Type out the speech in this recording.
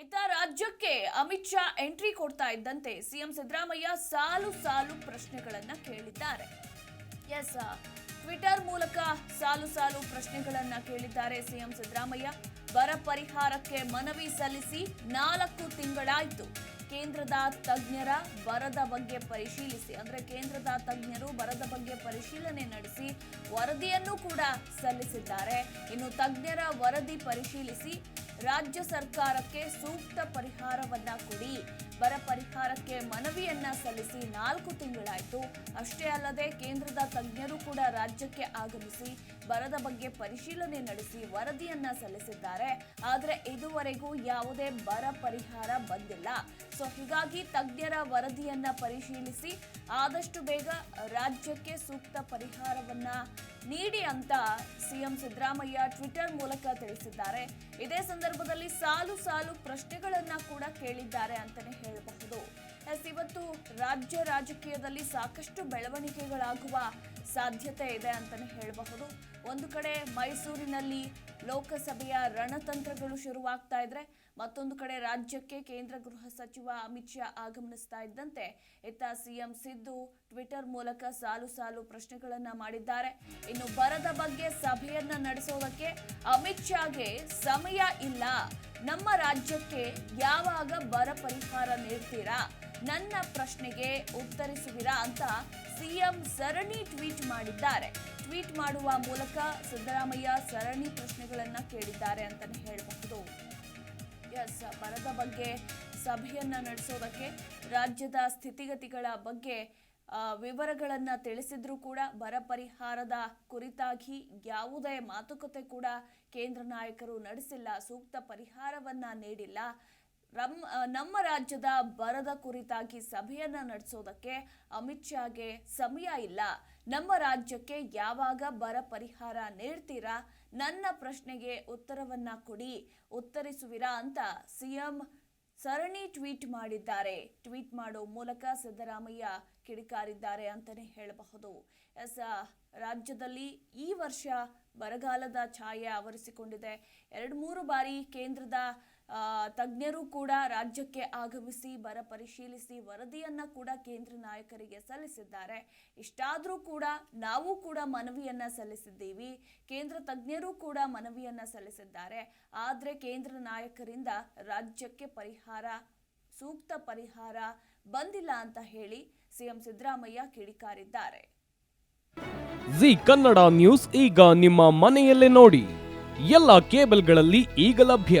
ಇತ್ತ ರಾಜ್ಯಕ್ಕೆ ಅಮಿತ್ ಶಾ ಎಂಟ್ರಿ ಕೊಡ್ತಾ ಇದ್ದಂತೆ ಸಿಎಂ ಸಿದ್ದರಾಮಯ್ಯ ಸಾಲು ಸಾಲು ಪ್ರಶ್ನೆಗಳನ್ನ ಕೇಳಿದ್ದಾರೆ. ಎಸ್ ಟ್ವಿಟರ್ ಮೂಲಕ ಸಾಲು ಸಾಲು ಪ್ರಶ್ನೆಗಳನ್ನ ಕೇಳಿದ್ದಾರೆ ಸಿಎಂ ಸಿದ್ದರಾಮಯ್ಯ. ಬರ ಪರಿಹಾರಕ್ಕೆ ಮನವಿ ಸಲ್ಲಿಸಿ ನಾಲ್ಕು ತಿಂಗಳಾಯ್ತು. ಕೇಂದ್ರದ ತಜ್ಞರ ಬರದ ಬಗ್ಗೆ ಪರಿಶೀಲಿಸಿ, ಅಂದ್ರೆ ಕೇಂದ್ರದ ತಜ್ಞರು ಬರದ ಬಗ್ಗೆ ಪರಿಶೀಲನೆ ನಡೆಸಿ ವರದಿಯನ್ನು ಕೂಡ ಸಲ್ಲಿಸಿದ್ದಾರೆ. ಇನ್ನು ತಜ್ಞರ ವರದಿ ಪರಿಶೀಲಿಸಿ ರಾಜ್ಯ ಸರ್ಕಾರಕ್ಕೆ ಸೂಕ್ತ ಪರಿಹಾರವನ್ನ ಕೊಡಿ. ಬರ ಪರಿಹಾರಕ್ಕೆ ಮನವಿಯನ್ನ ಸಲ್ಲಿಸಿ ನಾಲ್ಕು ತಿಂಗಳಾಯಿತು. ಅಷ್ಟೇ ಅಲ್ಲದೆ ಕೇಂದ್ರದ ತಜ್ಞರು ಕೂಡ ರಾಜ್ಯಕ್ಕೆ ಆಗಮಿಸಿ ಬರದ ಬಗ್ಗೆ ಪರಿಶೀಲನೆ ನಡೆಸಿ ವರದಿಯನ್ನ ಸಲ್ಲಿಸಿದ್ದಾರೆ. ಆದರೆ ಇದುವರೆಗೂ ಯಾವುದೇ ಬರ ಪರಿಹಾರ ಬಂದಿಲ್ಲ. ಸೊ ಹೀಗಾಗಿ ತಜ್ಞರ ವರದಿಯನ್ನ ಪರಿಶೀಲಿಸಿ ಆದಷ್ಟು ಬೇಗ ರಾಜ್ಯಕ್ಕೆ ಸೂಕ್ತ ಪರಿಹಾರವನ್ನ ನೀಡಿ ಅಂತ ಸಿಎಂ ಸಿದ್ದರಾಮಯ್ಯ ಟ್ವಿಟರ್ ಮೂಲಕ ತಿಳಿಸಿದ್ದಾರೆ. ಇದೇ ಸಂದರ್ಭದಲ್ಲಿ ಸಾಲು ಸಾಲು ಪ್ರಶ್ನೆಗಳನ್ನ ಕೂಡ ಕೇಳಿದ್ದಾರೆ ಅಂತಾನೆ ಹೇಳಬಹುದು. ಎಸ್, ಇವತ್ತು ರಾಜ್ಯ ರಾಜಕೀಯದಲ್ಲಿ ಸಾಕಷ್ಟು ಬೆಳವಣಿಗೆಗಳಾಗುವ ಸಾಧ್ಯತೆ ಇದೆ ಅಂತಾನೆ ಹೇಳಬಹುದು. ಒಂದು ಕಡೆ ಮೈಸೂರಿನಲ್ಲಿ ಲೋಕಸಭೆಯ ರಣತಂತ್ರಗಳು ಶುರುವಾಗ್ತಾ ಇದ್ರೆ, ಮತ್ತೊಂದು ಕಡೆ ರಾಜ್ಯಕ್ಕೆ ಕೇಂದ್ರ ಗೃಹ ಸಚಿವ ಅಮಿತ್ ಶಾ ಆಗಮನಿಸ್ತಾ ಇದ್ದಂತೆ, ಇತ್ತ ಸಿಎಂ ಸಿದ್ದು ಟ್ವಿಟರ್ ಮೂಲಕ ಸಾಲು ಸಾಲು ಪ್ರಶ್ನೆಗಳನ್ನ ಮಾಡಿದ್ದಾರೆ. ಇನ್ನು ಬರದ ಬಗ್ಗೆ ಸಭೆಯನ್ನ ನಡೆಸೋದಕ್ಕೆ ಅಮಿತ್ ಶಾಗೆ ಸಮಯ ಇಲ್ಲ. ನಮ್ಮ ರಾಜ್ಯಕ್ಕೆ ಯಾವಾಗ ಬರ ಪರಿಹಾರ ನೀಡ್ತೀರಾ? ನನ್ನ ಪ್ರಶ್ನೆಗೆ ಉತ್ತರಿಸುವಿರಾ ಅಂತ ಸಿಎಂ ಸರಣಿ ಟ್ವೀಟ್ ಮಾಡಿದ್ದಾರೆ. ಟ್ವೀಟ್ ಮಾಡುವ ಮೂಲಕ ಸಿದ್ದರಾಮಯ್ಯ ಸರಣಿ ಪ್ರಶ್ನೆಗಳನ್ನ ಕೇಳಿದ್ದಾರೆ ಅಂತಾನೆ ಹೇಳಬಹುದು. ಎಸ್, ಬರದ ಬಗ್ಗೆ ಸಭೆಯನ್ನ ನಡೆಸೋದಕ್ಕೆ ರಾಜ್ಯದ ಸ್ಥಿತಿಗತಿಗಳ ಬಗ್ಗೆ ವಿವರಗಳನ್ನು ತಿಳಿಸಿದ್ರು ಕೂಡ ಬರ ಪರಿಹಾರದ ಕುರಿತಾಗಿ ಯಾವುದೇ ಮಾತುಕತೆ ಕೂಡ ಕೇಂದ್ರ ನಾಯಕರು ನಡೆಸಿಲ್ಲ. ಸೂಕ್ತ ಪರಿಹಾರವನ್ನ ನೀಡಿಲ್ಲ. ರಮ್ ನಮ್ಮ ರಾಜ್ಯದ ಬರದ ಕುರಿತಾಗಿ ಸಭೆಯನ್ನ ನಡೆಸೋದಕ್ಕೆ ಅಮಿತ್ ಶಾಗೆ ಸಮಯ ಇಲ್ಲ. ನಮ್ಮ ರಾಜ್ಯಕ್ಕೆ ಯಾವಾಗ ಬರ ಪರಿಹಾರ ನೀಡ್ತೀರಾ? ನನ್ನ ಪ್ರಶ್ನೆಗೆ ಉತ್ತರವನ್ನ ಕೊಡಿ, ಉತ್ತರಿಸುವಿರಾ ಅಂತ ಸಿಎಂ ಸರಣಿ ಟ್ವೀಟ್ ಮಾಡಿದ್ದಾರೆ. ಟ್ವೀಟ್ ಮಾಡೋ ಮೂಲಕ ಸಿದ್ದರಾಮಯ್ಯ ಕಿಡಿಕಾರಿದ್ದಾರೆ ಅಂತಾನೆ ಹೇಳಬಹುದು. ಎಸ್ ರಾಜ್ಯದಲ್ಲಿ ಈ ವರ್ಷ ಬರಗಾಲದ ಛಾಯೆ ಆವರಿಸಿಕೊಂಡಿದೆ. ಎರಡು ಮೂರು ಬಾರಿ ಕೇಂದ್ರದ ತಜ್ಞರು ಕೂಡ ರಾಜ್ಯಕ್ಕೆ ಆಗಮಿಸಿ, ಬರ ಪರಿಶೀಲಿಸಿ ವರದಿಯನ್ನ ಕೂಡ ಕೇಂದ್ರ ನಾಯಕರಿಗೆ ಸಲ್ಲಿಸಿದ್ದಾರೆ. ಇಷ್ಟಾದರೂ ಕೂಡ ನಾವು ಕೂಡ ಮನವಿಯನ್ನ ಸಲ್ಲಿಸಿದ್ದೀವಿ. ಕೇಂದ್ರ ತಜ್ಞರು ಕೂಡ ಮನವಿಯನ್ನ ಸಲ್ಲಿಸಿದ್ದಾರೆ. ಆದರೆ ಕೇಂದ್ರ ನಾಯಕರಿಂದ ರಾಜ್ಯಕ್ಕೆ ಪರಿಹಾರ, ಸೂಕ್ತ ಪರಿಹಾರ ಬಂದಿಲ್ಲ ಅಂತ ಹೇಳಿ ಸಿಎಂ ಸಿದ್ದರಾಮಯ್ಯ ಕಿಡಿಕಾರಿದ್ದಾರೆ. ಜಿ ಕನ್ನಡ ನ್ಯೂಸ್, ಈಗ ನಿಮ್ಮ ಮನೆಯಲ್ಲೇ ನೋಡಿ. ಎಲ್ಲ ಕೇಬಲ್ಗಳಲ್ಲಿ ಈಗ ಲಭ್ಯ.